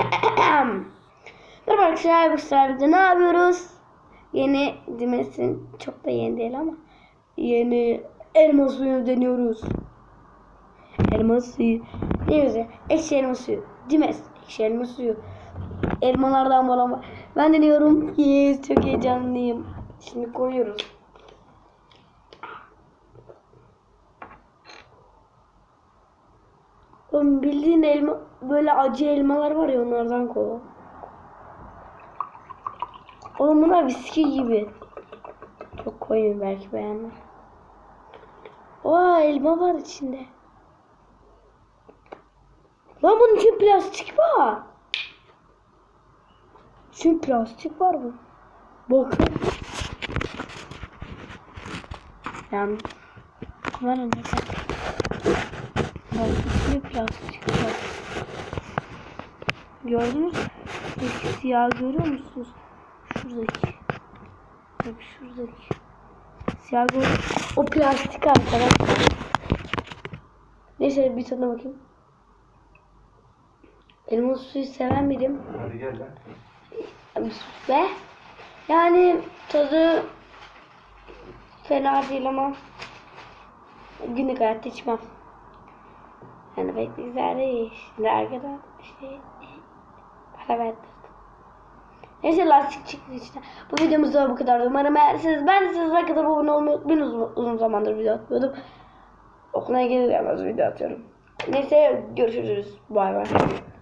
Merhaba arkadaşlar bu sefer ne yapıyoruz? Yeni Dimes'in çok da yeni değil ama yeni elma suyu deniyoruz. Elma suyu. Ne güzel. Ekşi elma suyu. Dimes. Ekşi elma suyu. Elmalardan var. Ben deniyorum. Yes, çok heyecanlıyım. Şimdi koyuyoruz. Oğlum bildiğin elma böyle acı elmalar var ya onlardan koy. Oğlum bunlar viski gibi. Çok koyayım belki beğenmem. Oha elma var içinde. Lan bunun için plastik var. Için plastik var bu. Bakın. Yani. Var ne Bak içinde plastik. Gördünüz mü? Siyah görüyor musunuz? Şuradaki. Bak şuradaki. Siyah görüyor O plastik arkadaşlar. Neyse bir tadına bakayım. Elma suyu seven biriyim. Hadi gel lan. Ve yani tadı fena değil ama günlük hayatta içmem. Yani değil. Şimdi arkadan işte para verdim. Neyse lastik çıktı işte. Bu videomuz da bu kadar. Umarım beğenirsiniz. Ben de sizlere kadar abone olmayı unutmayın. Uzun, uzun zamandır video atmıyordum. Okula gelir gelmez video atıyorum. Neyse görüşürüz. Bay bay.